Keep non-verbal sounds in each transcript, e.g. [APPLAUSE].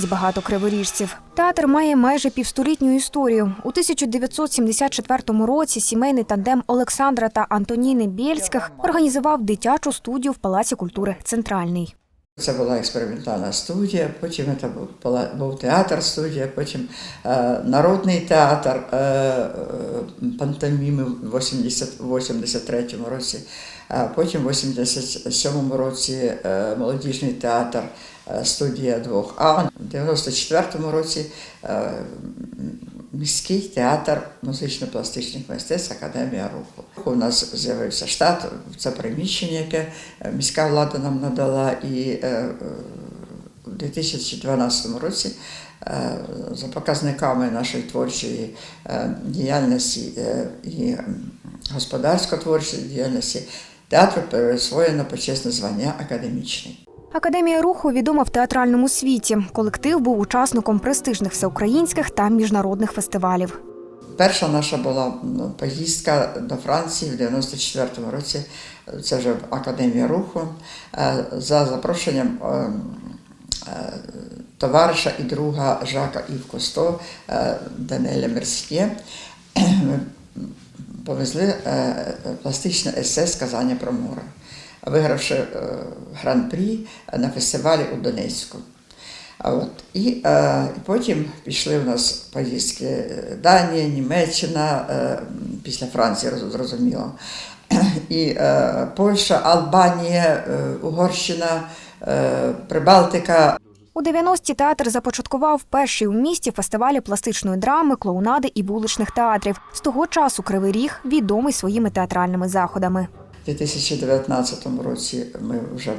люблять багато криворіжців. Театр має майже півстолітню історію. У 1974 році сімейний тандем Олександра та Антоніни Бєльських організував дитячу студію в Палаці культури Центральний. Це була експериментальна студія, потім це був, театр студія, потім е, народний театр е, е, пантоміми в 83-му році, потім в 87-му році молодіжний театр студія двох А. В 94-му році е, міський театр музично-пластичних мистецтв Академія руху. У нас з'явився штат, це приміщення, яке е, міська влада нам надала, і е, е, у 2012 році е, за показниками нашої творчої е, діяльності е, і господарсько-творчої діяльності театру присвоєно почесне звання академічний. Академія руху відома в театральному світі. Колектив був учасником престижних всеукраїнських та міжнародних фестивалів. Перша наша була ну, поїздка до Франції в 94-му році. Це вже Академія руху е, за запрошенням е, е, товариша і друга Жака Ів Косто Данеля Мерсьє. Ми повезли пластичне есе сказання про море, вигравши е, гран-прі на фестивалі у Донецьку. От. І, е, потім пішли у нас поїздки Данія, Німеччина, е, після Франції, зрозуміло. І е, Польща, Албанія, е, Угорщина, е, Прибалтика. У 90-ті театр започаткував перші у місті фестивалі пластичної драми, клоунади і вуличних театрів. З того часу Кривий Ріг відомий своїми театральними заходами. У 2019 році ми вже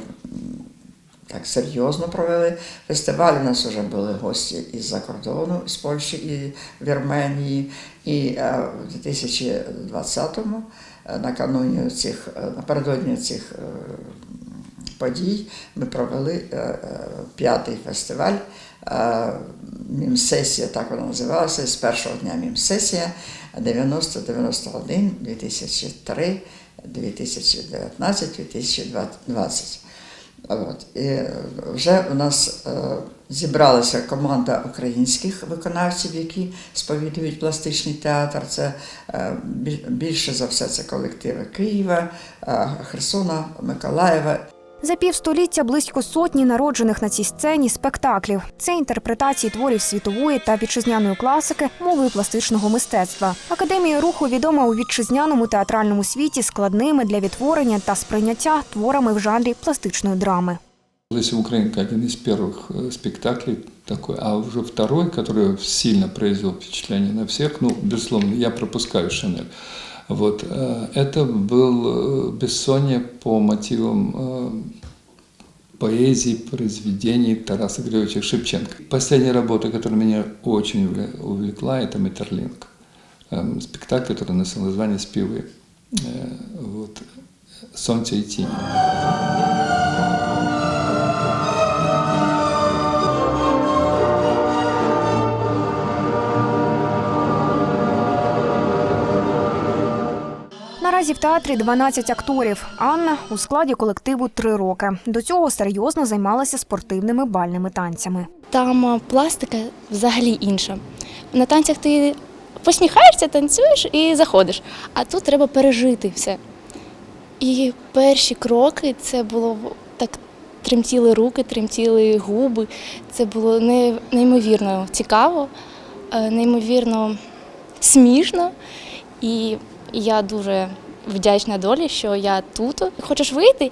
так серйозно провели фестиваль. У нас вже були гості із-за кордону, з Польщі і Вірменії. І е, в 2020-му, е, накануні цих, е, напередодні цих подій, ми провели п'ятий фестиваль. Мімсесія, так вона називалася, з першого дня мімсесія 90-91, 2003, 2019, 2020. От. І вже у нас е, зібралася команда українських виконавців, які сповідують пластичний театр. Це е, більше за все це колективи Києва, е, Херсона, Миколаєва. За півстоліття близько сотні народжених на цій сцені спектаклів. Це інтерпретації творів світової та вітчизняної класики мовою пластичного мистецтва. Академія руху відома у вітчизняному театральному світі складними для відтворення та сприйняття творами в жанрі пластичної драми. Леся Украинка один из первых э, спектаклей такой, а уже второй, который сильно произвел впечатление на всех, ну, безусловно, я пропускаю Шанель. Вот, э, это был э, Бессония по мотивам э, поэзии, произведений Тараса Григорьевича Шевченко. Последняя работа, которая меня очень увле- увлекла, это «Метерлинг». Эм, Спектакль, который носил название «Спивы». Вот. «Солнце и тень». Наразі в театрі 12 акторів. Анна у складі колективу три роки. До цього серйозно займалася спортивними бальними танцями. Там е, пластика взагалі інша. На танцях ти посміхаєшся, танцюєш і заходиш. А тут треба пережити все. І перші кроки це було так тремтіли руки, тремтіли губи. Це було неймовірно цікаво, е, неймовірно смішно. І я дуже вдячна долі, що я тут. Хочеш вийти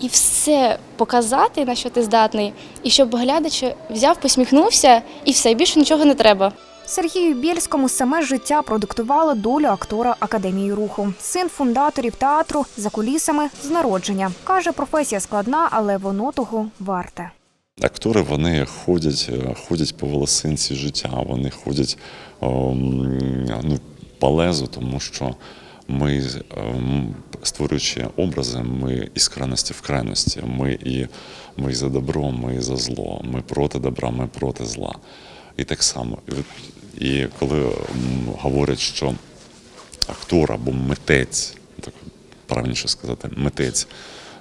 і все показати, на що ти здатний, і щоб глядач взяв, посміхнувся, і все, більше нічого не треба. Сергію Бєльському саме життя продиктувало долю актора академії руху. Син фундаторів театру за кулісами з народження. Каже, професія складна, але воно того варте. Актори вони ходять, е, ходять по волосинці життя, вони ходять ем, ну, по лезу, тому що ми, ем, створюючи образи, ми із крайності в крайності. Ми і, ми і за добро, ми і за зло. Ми проти добра, ми проти зла. І так само. І коли говорять, що актор або митець, так правильніше сказати, митець,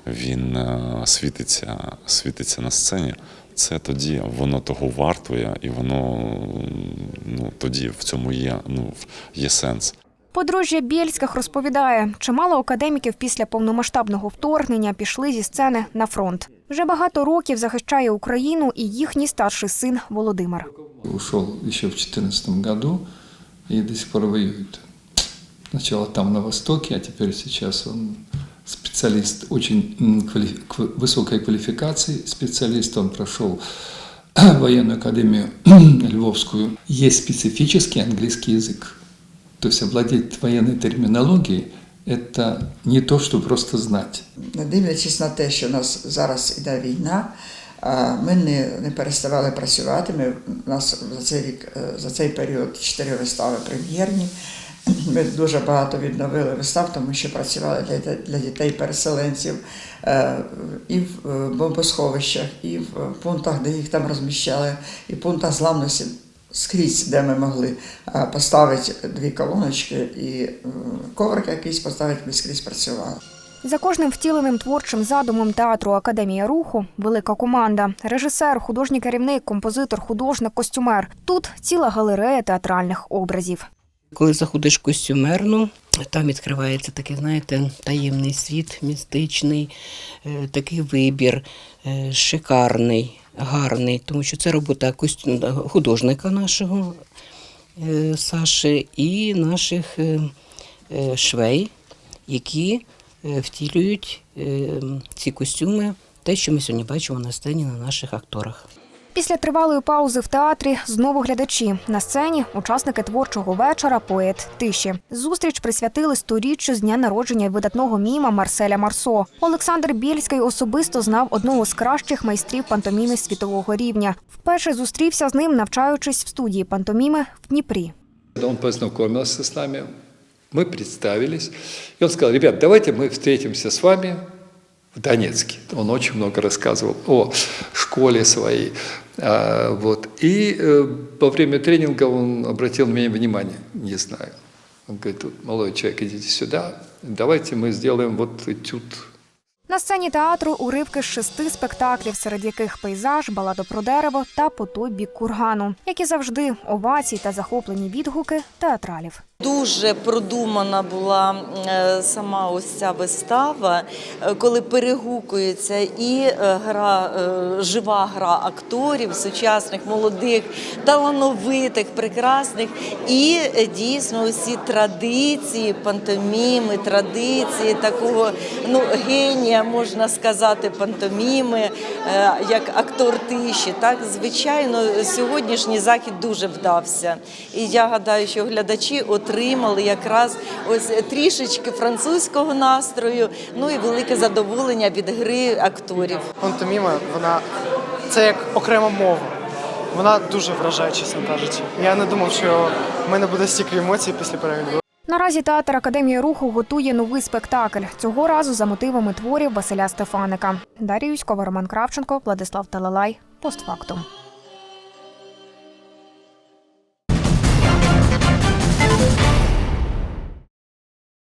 він е, світиться, світиться на сцені. це тоді воно того вартує, і воно ну, тоді в цьому є, ну, є сенс. Подружжя Бєльських розповідає, чимало академіків після повномасштабного вторгнення пішли зі сцени на фронт. Вже багато років захищає Україну і їхній старший син Володимир. Ушел еще в 2014 году и до сих пор воюет. Сначала там на Востоке, а теперь сейчас он специалист очень м, квали- кв- высокой квалификации, специалист, он прошел [CLEARS THROAT] военную академию [CLEARS THROAT] Львовскую. Есть специфический английский язык. То есть овладеть военной терминологией – это не то, что просто знать. Не дивлячись на те, що у нас зараз іде війна, ми не, не переставали працювати. Ми, у нас за цей рік, е, за цей період чотири вистави прем'єрні. [CLEARS THROAT] Ми дуже багато відновили вистав, тому що працювали для, для дітей-переселенців е, і в е, бомбосховищах, і в пунктах, де їх там розміщали, і в пунктах зламності скрізь, де ми могли е, поставити дві колоночки і е, коврик якийсь поставити, ми скрізь працювали. За кожним втіленим творчим задумом театру Академія руху велика команда: режисер, художній керівник, композитор, художник, костюмер. Тут ціла галерея театральних образів. Коли заходиш в костюмерну, там відкривається такий, знаєте, таємний світ, містичний, е, такий вибір, шикарний, гарний, тому що це робота художника нашого е, Саші і наших е, е, швей, які втілюють ці костюми, те, що ми сьогодні бачимо на сцені на наших акторах. Після тривалої паузи в театрі знову глядачі на сцені учасники творчого вечора Поет тиші. Зустріч присвятили сторіччю з дня народження видатного міма Марселя Марсо. Олександр Бєльський особисто знав одного з кращих майстрів пантоміми світового рівня. Вперше зустрівся з ним, навчаючись в студії пантоміми в Дніпрі. Он познакомился с нами, мы представились, и он сказал, ребят, давайте мы встретимся с вами в Донецке. Он очень много рассказывал о школе своей. А, Вот. И э, во время тренинга он обратил на меня внимание, не знаю. Он говорит, «Вот, молодой человек, идите сюда, давайте мы сделаем вот этюд На сцені театру уривки з шести спектаклів, серед яких пейзаж, балада про дерево та по той бік кургану, як і завжди, овації та захоплені відгуки театралів. Дуже продумана була е, сама ось ця вистава, е, коли перегукується і е, гра, жива гра акторів, сучасних, молодих, талановитих, прекрасних, і дійсно усі традиції, пантоміми, традиції такого ну, генія, можна сказати, пантоміми, е, як актор тиші. Так, звичайно, сьогоднішній захід дуже вдався. І я гадаю, що глядачі отримали якраз ось трішечки французького настрою, ну і велике задоволення від гри акторів. пантоміма, вона це як окрема мова. Вона дуже вражає, чесно кажучи. Я не думав, що в мене буде стільки емоцій після перегляду. Наразі театр Академії руху готує новий спектакль. Цього разу за мотивами творів Василя Стефаника. Дар'я Юськова, Роман Кравченко, Владислав Талалай. Постфактум.